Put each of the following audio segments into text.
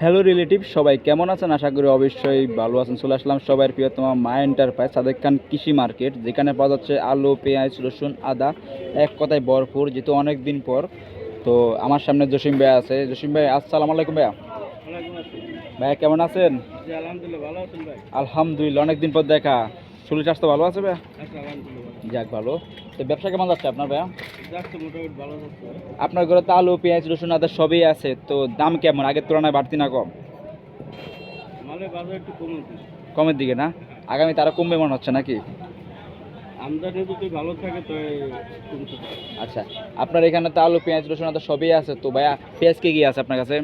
Hello relative সবাই কেমন আছেন? আশা করি অবশ্যই ভালো আছেন। চলে আসলাম সবাই প্রিয়তম মা এন্টারপ্রাইজ সাদেক খান কৃষি মার্কেট যেখানে পাওয়া যাচ্ছে আলু পেঁয়াজ রসুন আদা এক কথায় ভরপুর যেহেতু অনেক দিন পর। তো আমার সামনে জসিম ভাই আছে। জসিম ভাই আসসালাম আলাইকুম ভাইয়া। ভাইয়া কেমন আছেন? আলহামদুলিল্লাহ ভালো আছেন ভাই। আলহামদুলিল্লাহ অনেক দিন পর দেখা। শরীর স্বাস্থ্য ভালো আছে ভাইয়া? আচ্ছা যাক ভালো। তো ব্যবসা কেমন যাচ্ছে আপনার ভাইয়া? আপনার ঘরে তো আলু পেঁয়াজ রসুন আদা সবই আছে তো দাম কেমন? আগের তুলনায় বাড়তি না কম? কমের দিকে না? আগামী তারা কমবে মনে হচ্ছে নাকি? আমদানি যদি ভালো থাকে তো আচ্ছা আপনার এখানে তো আলু পেঁয়াজ রসুন আদা সবই আছে তো ভাইয়া পেঁয়াজ কে কি আছে আপনার কাছে?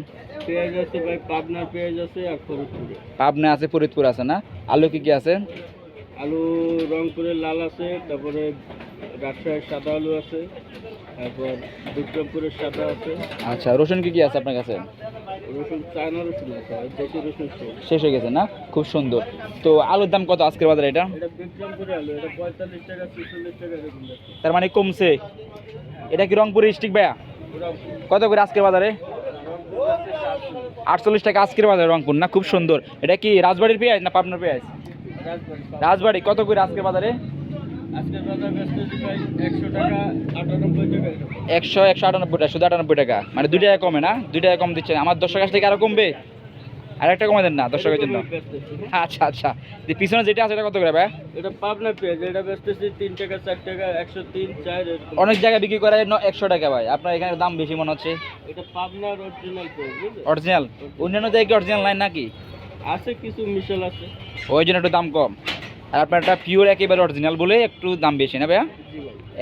পেঁয়াজ আছে ভাই পাবনার পেঁয়াজ আছে আর ফরিদপুরে পাবনা আছে ফরিদপুর আছে না? আলু কি কি আছে? আলু রংপুরের লাল আছে তারপরে রাজশাহীর সাদা আলু আছে তারপর বিক্রমপুরের সাদা আছে। আচ্ছা রসুন কি কি আছে আপনার কাছে? রসুন চায়না রসুন আছে দেশি রসুন শেষ। হয়ে গেছে না? খুব সুন্দর। তো আলুর দাম কত আজকের বাজারে এটা? আলু এটা পঁয়তাল্লিশ টাকা ছেচল্লিশ টাকা তার মানে কমছে। এটা কি রংপুর ডিস্ট্রিক্ট ভাইয়া? কত করে আজকের বাজারে? আটচল্লিশ টাকা আজকের বাজারে রংপুর না? খুব সুন্দর। এটা কি রাজবাড়ির পেঁয়াজ না পাবনার পেঁয়াজ? রাজবাড়ি কত করে আজকের বাজারে? একশো টাকা টাকা। একশো আটানব্বই টাকা শুধু আটানব্বই টাকা? মানে দুই টাকা কমে না? দুই টাকা কম দিচ্ছে আমার দর্শক কাছ থেকে আরও কমবে? আর একটা কমে দেন না দর্শকের জন্য। আচ্ছা আচ্ছা। যে পিছনে যেটা আছে এটা কত করে ভাই? এটা পাবনা পেঁয়াজ এটা বেচতেছি তিন টাকা চার টাকা একশো তিন চার। অনেক জায়গায় বিক্রি করে একশো টাকা ভাই। আপনার এখানে দাম বেশি মনে হচ্ছে। এটা পাবনার অরিজিনাল অরিজিনাল অন্যান্য জায়গায় অরিজিনাল নাই নাকি? আছে কিছু মিশাল আছে। ওই জন্য একটু দাম কম। আর আপনার একটা পিওর একেবারে অরিজিনাল বলে একটু দাম বেশি না ভাইয়া?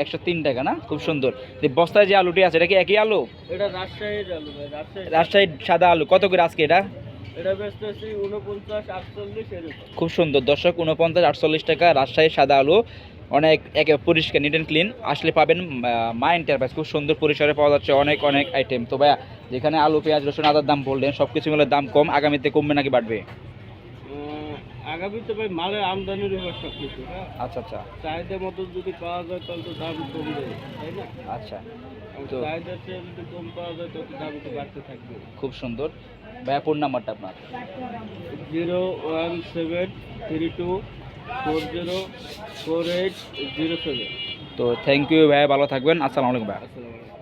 একশো তিন টাকা না? খুব সুন্দর। যে বস্তায় যে আলুটি আছে এটা কি একই আলু? রাজশাহীর রাজশাহী সাদা আলু। কত করে আজকে এটা? খুব সুন্দর। দর্শক উনপঞ্চাশ আটচল্লিশ টাকা রাজশাহীর সাদা আলু। অনেক একে পরিষ্কার নিট অ্যান্ড ক্লিন আসলে পাবেন মা এন্টারপ্রাইজ খুব সুন্দর পরিসরে পাওয়া যাচ্ছে অনেক অনেক আইটেম তো ভাইয়া যেখানে আলু পেঁয়াজ রসুন আদার দাম বললেন সব কিছু মিলে দাম কম। আগামীতে কমবে নাকি বাড়বে? আগামীতে ভাই মালের আমদানির উপর সব কিছু। আচ্ছা আচ্ছা। চাহিদা মতো যদি পাওয়া যায় তাহলে তো দাম কমবে তাই না? আচ্ছা। তো- চাহিদার চেয়ে যদি কম পাওয়া যায় তত দাম একটু বাড়তে থাকবে। খুব সুন্দর। ভাইয়া ফোন নাম্বারটা আপনার? Zero one seven three two four zero four eight zero seven. তো থ্যাংক ইউ ভাইয়া ভালো থাকবেন। আসসালামু আলাইকুম আসসালামু আলাইকুম।